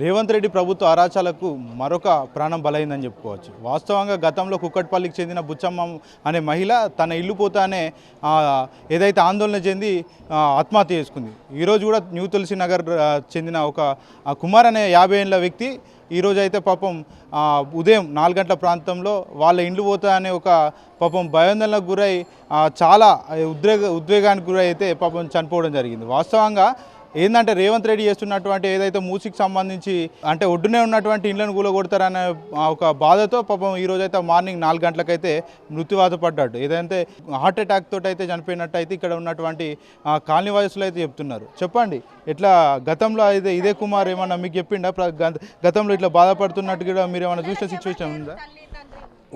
రేవంత్ రెడ్డి ప్రభుత్వ అరాచాలకు మరొక ప్రాణం బలైందని చెప్పుకోవచ్చు. వాస్తవంగా గతంలో కుక్కట్పల్లికి చెందిన బుచ్చమ్మ అనే మహిళ తన ఇల్లు పోతానే ఏదైతే ఆందోళన చెంది ఆత్మహత్య చేసుకుంది. ఈరోజు కూడా న్యూ తులసి నగర్ చెందిన ఒక కుమార్ అనే యాభై ఏళ్ళ వ్యక్తి ఈరోజు అయితే పాపం ఉదయం నాలుగు గంటల ప్రాంతంలో వాళ్ళ ఇండ్లు పోతా అనే ఒక పాపం భయాందోళనకు గురై చాలా ఉద్రేగ ఉద్వేగానికి గురై అయితే పాపం చనిపోవడం జరిగింది. వాస్తవంగా ఏంటంటే రేవంత్ రెడ్డి చేస్తున్నటువంటి ఏదైతే మూసికి సంబంధించి అంటే ఒడ్డునే ఉన్నటువంటి ఇండ్లను కూలగొడతారనే ఒక బాధతో పాపం ఈ రోజు అయితే మార్నింగ్ నాలుగు గంటలకైతే మృత్యువాత పడ్డాడు. ఏదైతే హార్ట్ అటాక్ తోటి అయితే చనిపోయినట్టు అయితే ఇక్కడ ఉన్నటువంటి కాలనీ వాసులు అయితే చెప్తున్నారు. చెప్పండి ఇట్లా గతంలో అయితే ఇదే కుమార్ ఏమన్నా మీకు చెప్పిండా? ప్ర- గత- గతంలో ఇట్లా బాధపడుతున్నట్టు కూడా మీరు ఏమైనా చూసిన సిచ్యువేషన్ ఉందా?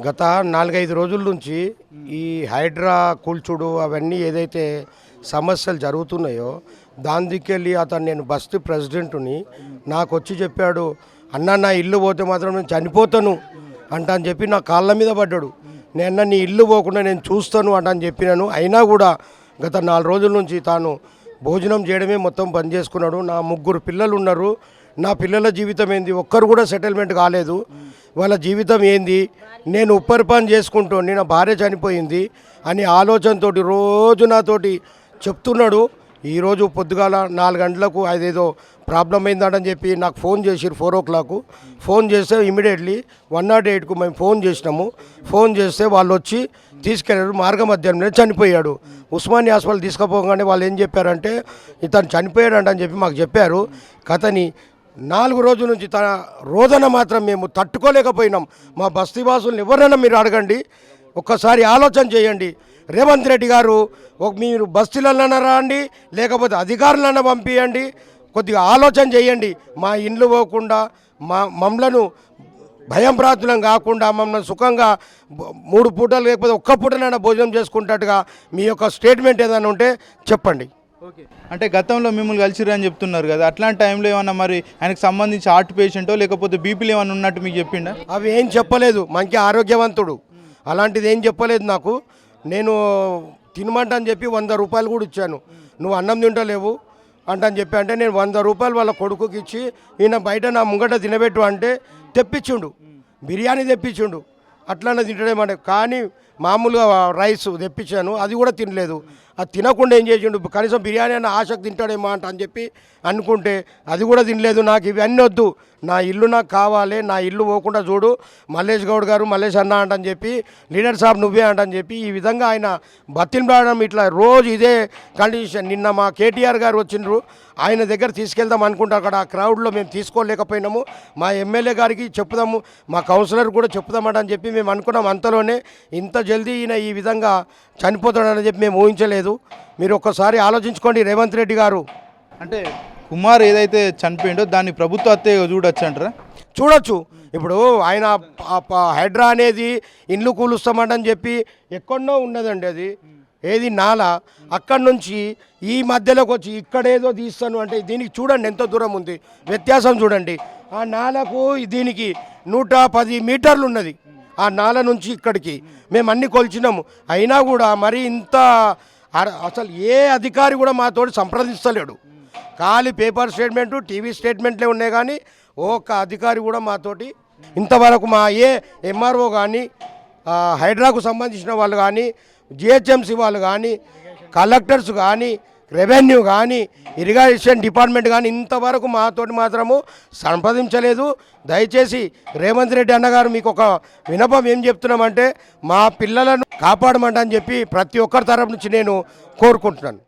గత నాలుగైదు రోజుల నుంచి ఈ హైడ్రా కూల్చుడు అవన్నీ ఏదైతే సమస్యలు జరుగుతున్నాయో దాని దిక్కెళ్ళి అతను నేను బస్తీ ప్రెసిడెంట్ని నాకు వచ్చి చెప్పాడు అన్న నా ఇల్లు పోతే మాత్రం నేను చనిపోతాను అంట అని చెప్పి నా కాళ్ళ మీద పడ్డాడు. నేను నీ ఇల్లు పోకుండా నేను చూస్తాను అంట అని చెప్పినాను అయినా కూడా గత నాలుగు రోజుల నుంచి తాను భోజనం చేయడమే మొత్తం బంద్ చేసుకున్నాడు. నా ముగ్గురు పిల్లలు ఉన్నారు. నా పిల్లల జీవితం ఏంది? ఒక్కరు కూడా సెటిల్మెంట్ కాలేదు. వాళ్ళ జీవితం ఏంది? నేను ఉప్పరి పని చేసుకుంటూ నా భార్య చనిపోయింది అని ఆలోచనతోటి రోజు నాతోటి చెప్తున్నాడు ఈరోజు పొద్దుగాల నాలుగు గంటలకు అదేదో ప్రాబ్లం అయిందని చెప్పి నాకు ఫోన్ చేసిరు ఫోర్ ఓ క్లాక్. ఫోన్ చేస్తే ఇమీడియట్లీ వన్ నాట్ ఎయిట్కు మేము ఫోన్ చేసినాము. ఫోన్ చేస్తే వాళ్ళు వచ్చి తీసుకెళ్ళారు మార్గ మధ్యాహ్నం చనిపోయాడు. ఉస్మాని హాస్పిటల్ తీసుకుపోగానే వాళ్ళు ఏం చెప్పారంటే ఇతను చనిపోయాడంట అని చెప్పి మాకు చెప్పారు. కథని నాలుగు రోజుల నుంచి తన రోదన మాత్రం మేము తట్టుకోలేకపోయినాం. మా బస్తీవాసులను ఎవరైనా మీరు అడగండి. ఒక్కసారి ఆలోచన చేయండి. రేవంత్ రెడ్డి గారు మీరు బస్తీలన్నా రండి లేకపోతే అధికారులన్నా పంపించండి కొద్దిగా ఆలోచన చేయండి. మా ఇండ్లు పోకుండా మా మమ్మలను భయం ప్రాతులం కాకుండా మమ్మల్ని సుఖంగా మూడు పూటలు లేకపోతే ఒక్క పూటనైనా భోజనం చేసుకుంటట్టుగా మీ యొక్క స్టేట్మెంట్ ఏదైనా ఉంటే చెప్పండి. ఓకే. అంటే గతంలో మిమ్మల్ని కలిసిరు అని చెప్తున్నారు కదా అట్లాంటి టైంలో ఏమన్నా మరి ఆయనకు సంబంధించి హార్ట్ పేషెంటో లేకపోతే బీపీలు ఏమన్నా ఉన్నట్టు మీకు చెప్పిండా? అవి ఏం చెప్పలేదు. మంచి ఆరోగ్యవంతుడు. అలాంటిది ఏం చెప్పలేదు నాకు. నేను తినమంట అని చెప్పి వంద రూపాయలు కూడా ఇచ్చాను. నువ్వు అన్నం తింటలేవు అంటని చెప్పి అంటే నేను వంద రూపాయలు వాళ్ళ కొడుకుకి ఇచ్చి ఈయన బయట నా ముంగట తినబెట్టు అంటే తెప్పించుండు. బిర్యానీ తెప్పించుండు. అట్లనే తింటడేమంటే కానీ మామూలుగా రైస్ తెప్పించాను. అది కూడా తినలేదు. అది తినకుండా ఏం చేసిండు? కనీసం బిర్యానీ అన్న ఆశకు తింటాడేమో అంట అని చెప్పి అనుకుంటే అది కూడా తినలేదు. నాకు ఇవన్నీ వద్దు. నా ఇల్లు నాకు కావాలి. నా ఇల్లు పోకుండా చూడు. మల్లేష్ గౌడ్ గారు మల్లేష్ అన్న అంటని చెప్పి లీడర్ సాబ్ నువ్వే అంటని చెప్పి ఈ విధంగా ఆయన బతింపడం ఇట్లా రోజు ఇదే కండిషన్. నిన్న మా కేటీఆర్ గారు వచ్చిండ్రు. ఆయన దగ్గర తీసుకెళ్దాం అనుకుంటారు. అక్కడ ఆ క్రౌడ్లో మేము తీసుకోలేకపోయినాము. మా ఎమ్మెల్యే గారికి చెప్పుదాము. మా కౌన్సిలర్ కూడా చెప్పుదామట అని చెప్పి మేము అనుకున్నాం. అంతలోనే ఇంత జల్దీ ఈయన ఈ విధంగా చనిపోతాడని చెప్పి మేము ఊహించలేదు. మీరు ఒక్కసారి ఆలోచించుకోండి రేవంత్ రెడ్డి గారు. అంటే కుమార్ ఏదైతే చనిపోయిండో దాన్ని ప్రభుత్వ హత్య చూడొచ్చు అంటారా? చూడొచ్చు. ఇప్పుడు ఆయన హైడ్రా అనేది ఇండ్లు కూలుస్తామని చెప్పి ఎక్కడో ఉన్నదండి అది. ఏది నాల. అక్కడి నుంచి ఈ మధ్యలోకి వచ్చి ఇక్కడేదో తీస్తాను అంటే దీనికి చూడండి ఎంత దూరం ఉంది. వ్యత్యాసం చూడండి. ఆ నాలకు దీనికి నూట పది మీటర్లు ఉన్నది. ఆ నాల నుంచి ఇక్కడికి. మేము అన్ని కొలిచినాము. అయినా కూడా మరి ఇంత అసలు ఏ అధికారి కూడా మాతోటి సంప్రదిస్తలేడు ఖాళీ పేపర్ స్టేట్మెంటు టీవీ స్టేట్మెంట్లే ఉన్నాయి కానీ ఒక్క అధికారి కూడా మాతోటి ఇంతవరకు మా ఏ ఎంఆర్ఓ కానీ హైడ్రాకు సంబంధించిన వాళ్ళు కానీ జిహెచ్ఎంసీ వాళ్ళు కానీ కలెక్టర్స్ కానీ రెవెన్యూ కానీ ఇరిగేషన్ డిపార్ట్మెంట్ కానీ ఇంతవరకు మాతోటి మాత్రము సంప్రదించలేదు. దయచేసి రేవంత్ రెడ్డి అన్నగారు మీకు ఒక వినపం ఏం చెప్తున్నామంటే మా పిల్లలను కాపాడమంట అని చెప్పి ప్రతి ఒక్కరి తరపు నుంచి నేను కోరుకుంటున్నాను.